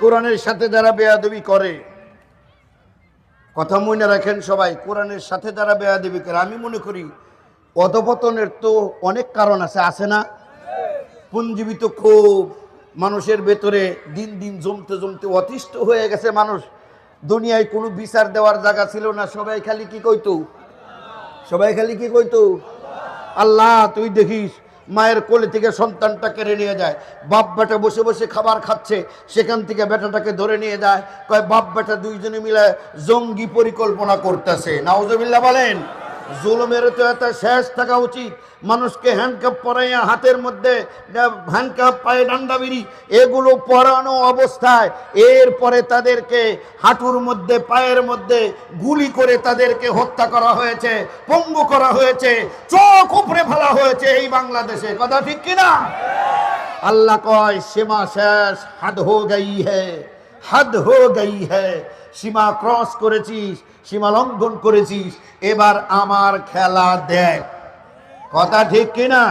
কোরআনের সাথে যারা বেয়াদবি করে, কথা মনে রাখেন সবাই, কোরআনের সাথে যারা বেয়াদবি করে, আমি মনে করি অধপতনের তো অনেক কারণ আছে আছে না? পুঞ্জীবিত ক্ষোভ, মানুষের ভেতরে দিন দিন জমতে জমতে অতিষ্ঠ হয়ে গেছে মানুষ। দুনিয়ায় কোনো বিচার দেওয়ার জায়গা ছিল না, সবাই খালি কি কইতো? সবাই খালি কি কইতো? আল্লাহ, তুই দেখিস মায়ের কোলে থেকে সন্তানটা কেড়ে নিয়ে যায়। বাপ বেটা বসে বসে খাবার খাচ্ছে, সেখান থেকে বেটাটাকে ধরে নিয়ে যায়। কয়, বাপ বেটা দুইজনে মিলে জঙ্গি পরিকল্পনা করতেছে। নাওজবিল্লা বলেন। জুলুমের তো একটা শেষ থাকা উচিত। মানুষকে হ্যান্ডকাপ পরাইয়া হাতের মধ্যে হ্যান্ডকাপ পায়ে ডান্ডা বিড়ি, এগুলো পরানো অবস্থায় এরপরে তাদেরকে হাঁটুর মধ্যে, পায়ের মধ্যে গুলি করে তাদেরকে হত্যা করা হয়েছে, পঙ্গু করা হয়েছে, চোখ উপরে ফেলা হয়েছে এই বাংলাদেশে। কথা ঠিক কিনা? আল্লাহ কয়, সীমা শেষ হাদ হো গই হ্যায় হাদ হো গই হ্যায় সীমা ক্রস করেছিস, সীমা লঙ্ঘন করেছিস, এবার আমার খেলা দেখ। কথা ঠিক কিনা?